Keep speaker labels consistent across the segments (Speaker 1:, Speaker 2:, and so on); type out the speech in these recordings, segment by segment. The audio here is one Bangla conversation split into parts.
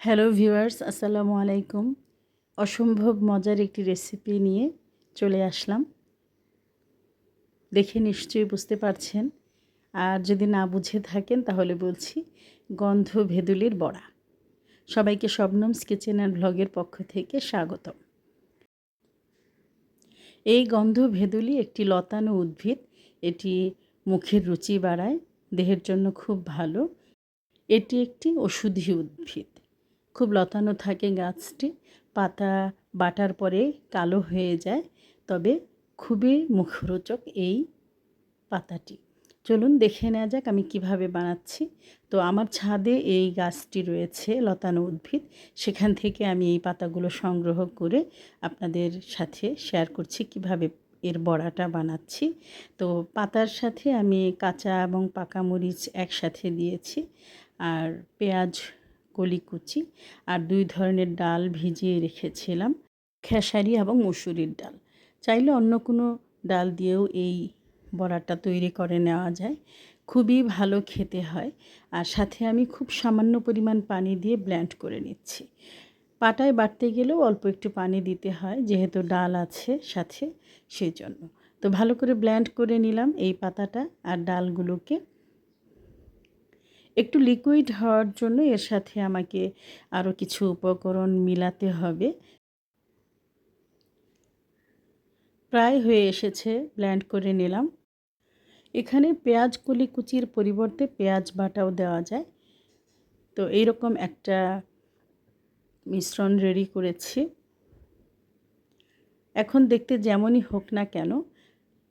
Speaker 1: হ্যালো ভিউয়ার্স, আসসালামু আলাইকুম। অসম্ভব মজার একটি রেসিপি নিয়ে চলে আসলাম। দেখে নিশ্চয়ই বুঝতে পারছেন। আর যদি না বুঝে থাকেন, তাহলে বলছি গন্ধ ভেদুলির বড়া। সবাইকে শবনমস কিচেন অ্যান্ড ভ্লগের পক্ষ থেকে স্বাগতম। এই গন্ধ ভেদুলি একটি লতানো উদ্ভিদ। এটি মুখের রুচি বাড়ায়, দেহের জন্য খুব ভালো। এটি একটি ওষুধি উদ্ভিদ। খুব লতানো থাকে গাছটি। পাতা বাটার পরে কালো হয়ে যায়। তবে খুবই মুখরোচক এই পাতাটি। চলুন দেখে নেওয়া যাক আমি কীভাবে বানাচ্ছি। তো আমার ছাদে এই গাছটি রয়েছে, লতানো উদ্ভিদ। সেখান থেকে আমি এই পাতাগুলো সংগ্রহ করে আপনাদের সাথে শেয়ার করছি কীভাবে এর বড়াটা বানাচ্ছি। তো পাতার সাথে আমি কাঁচা এবং পাকা মরিচ একসাথে দিয়েছি। আর পেঁয়াজ কলি কুচি আর দুই ধরনের ডাল ভিজিয়ে রেখেছিলাম, খেসারি এবং মুসুরির ডাল। চাইলে অন্য কোনো ডাল দিয়েও এই বড়াটা তৈরি করে নেওয়া যায়। খুবই ভালো খেতে হয় আর সাথে আমি খুব সামান্য পরিমাণ পানি দিয়ে ব্ল্যান্ড করে নিচ্ছি। পাটায় বাটতে গেলেও অল্প একটু পানি দিতে হয়, যেহেতু ডাল আছে সাথে সেই জন্য তো ভালো করে ব্ল্যান্ড করে নিলাম এই পাতাটা আর ডালগুলোকে। একটু লিকুইড হওয়ার জন্য এর সাথে আমাকে আরও কিছু উপকরণ মিলাতে হবে। প্রায় হয়ে এসেছে ব্ল্যান্ড করে নিলাম। এখানে পেঁয়াজ কলি কুচির পরিবর্তে পেঁয়াজ বাটাও দেওয়া যায়। তো এইরকম একটা মিশ্রণ রেডি করেছি। এখন দেখতে যেমনই হোক না কেন,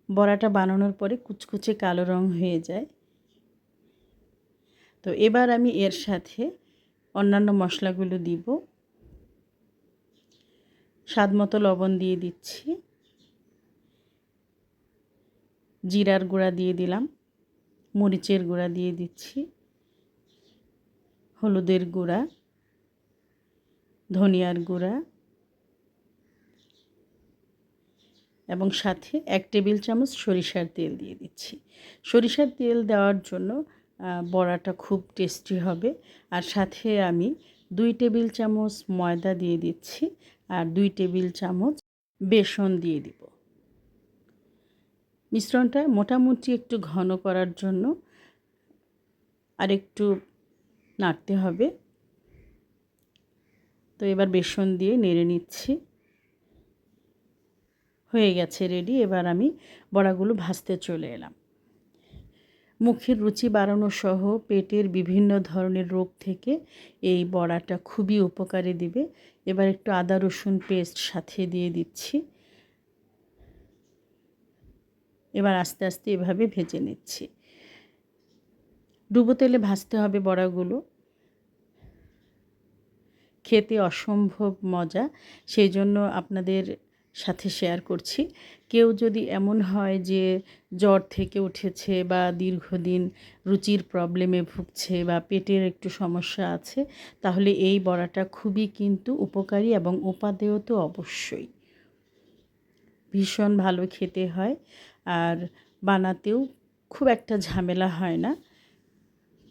Speaker 1: বড়াটা বানানোর পরে কুচকুচে কালো রং হয়ে যায়। তো এবার আমি এর সাথে অন্যান্য মশলাগুলো দিব। স্বাদ মতো লবণ দিয়ে দিচ্ছি। জিরার গুঁড়া দিয়ে দিলাম। মরিচের গুঁড়া দিয়ে দিচ্ছি। হলুদের গুঁড়া। ধনিয়ার গুঁড়া। এবং সাথে এক টেবিল চামচ সরিষার তেল দিয়ে দিচ্ছি। সরিষার তেল দেওয়ার জন্য বড়াটা খুব টেস্টি হবে। আর সাথে আমি দুই টেবিল চামচ ময়দা দিয়ে দিচ্ছি আর দুই টেবিল চামচ বেসন দিয়ে দিব। মিশ্রণটা মোটামুটি একটু ঘন করার জন্য আর একটু নাড়তে হবে। তো এবার বেসন দিয়ে নেড়ে নিচ্ছি। হয়ে গেছে রেডি। এবার আমি বড়াগুলো ভাজতে চলে এলাম। মুখের রুচি বাড়ানো সহ পেটের বিভিন্ন ধরনের রোগ থেকে এই বড়াটা খুবই উপকারে দিবে। এবার একটু আদা, রসুন পেস্ট সাথে দিয়ে দিচ্ছি। এবার আস্তে আস্তে এভাবে ভেজে নিচ্ছি। ডুবো তেলে ভাজতে হবে বড়াগুলো। খেতে অসম্ভব মজা। সেই জন্য আপনাদের সাথে শেয়ার করছি। কেউ যদি এমন হয় যে জ্বর থেকে উঠেছে বা দীর্ঘদিন রুচির প্রবলেমে ভুগছে বা পেটের একটু সমস্যা আছে, তাহলে এই বড়াটা খুবই কিন্তু উপকারী এবং উপাদেয় তো অবশ্যই। ভীষণ ভালো খেতে হয় আর বানাতেও খুব একটা ঝামেলা হয় না।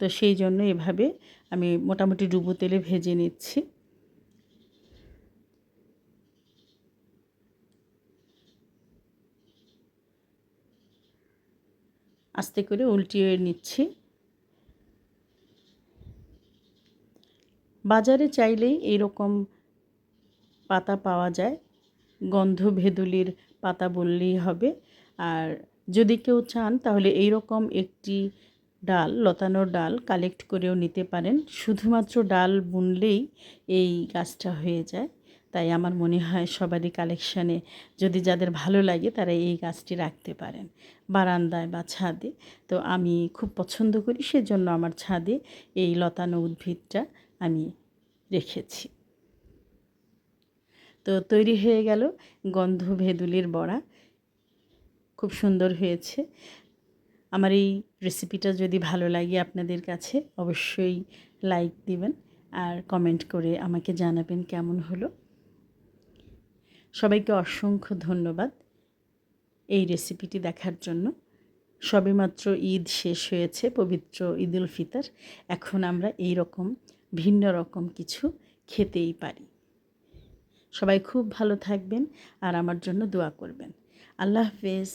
Speaker 1: তো সেই জন্য এভাবে আমি মোটামুটি ডুবো তেলে ভেজে নিচ্ছি। আস্তে করে উল্টিয়ে নিচ্ছি। বাজারে চাইলেই এরকম পাতা পাওয়া যায়। গন্ধ ভেদুলির পাতা বললেই হবে। আর যদি কেউ চান, তাহলে এই রকম একটি ডাল, লতানো ডাল কালেক্ট করেও নিতে পারেন। শুধুমাত্র ডাল বুনলেই এই গাছটা হয়ে যায়। তাই আমার মনে হয় সবারই কালেকশানে যদি যাদের ভালো লাগে তারা এই গাছটি রাখতে পারেন। বারান্দায় বা ছাদে। তো আমি খুব পছন্দ করি, সেজন্য আমার ছাদে এই লতানো উদ্ভিদটা আমি রেখেছি। তো তৈরি হয়ে গেল গন্ধ ভেদুলির বড়া। খুব সুন্দর হয়েছে। আমার এই রেসিপিটা যদি ভালো লাগে আপনাদের কাছে, অবশ্যই লাইক দিবেন আর কমেন্ট করে আমাকে জানাবেন কেমন হলো। সবাইকে অসংখ্য ধন্যবাদ এই রেসিপিটি দেখার জন্য। সবেমাত্র ঈদ শেষ হয়েছে, পবিত্র ঈদুল ফিতর। এখন আমরা এই রকম ভিন্ন রকম কিছু খেতেই পারি। সবাই খুব ভালো থাকবেন আর আমার জন্য দোয়া করবেন। আল্লাহ হাফেজ।